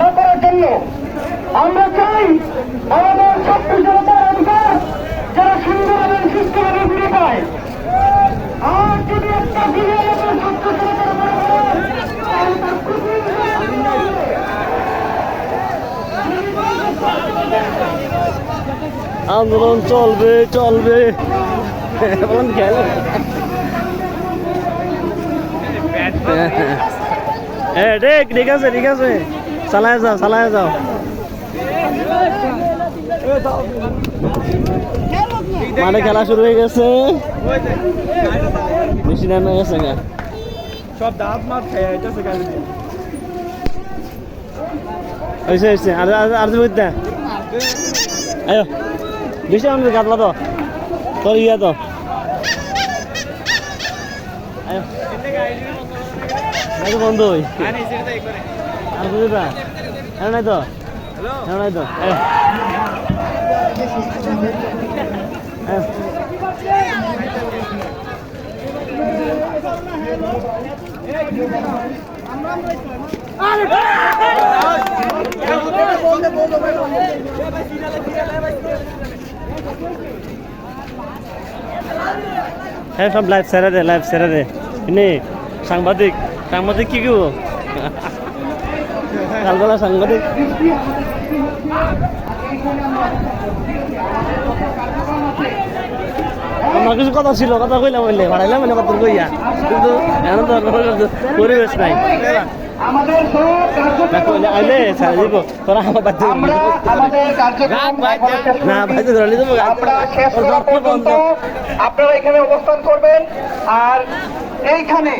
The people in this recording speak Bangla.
না করার জন্য আমরা চাই আমাদের ছাত্র জনতার অধিকার যারা সুস্থভাবে ফিরে পায়। আর যদি একটা আন্দোলন চলবে চলবে। বলেন খেল। হ্যাঁ ঠিক ঠিক আছে ঠিক আছে। চালায় যাও চালায় যাও। মানে খেলা শুরু হয়ে গেছে। বেশি নেমে গেছে গা। সব দাঁত মাত খেয়ে যাইতেছে গাড়ি হয়েছে হয়েছে আর আর আর আয়ো। বেশি আমাদের কাটলা তো তোর ইয়া তো আয়ো নাকি বন্ধু? আর বুঝিবা হ্যাঁ নাই তো হ্যাঁ নাই তো আয়ো হ্যাঁ সব লাইভ সেরে দে লাইভ সেরে দে। নে সাংবাদিক সাংবাদিক কি কেউ কালবেলা সাংবাদিক। আমার কিছু কথা ছিল কথা কইলাম বললে বাড়াইলাম মানে কথা কইয়া। কিন্তু এখন তো পরিবেশ নাই। আপনারা এখানে অবস্থান করবেন আর এইখানে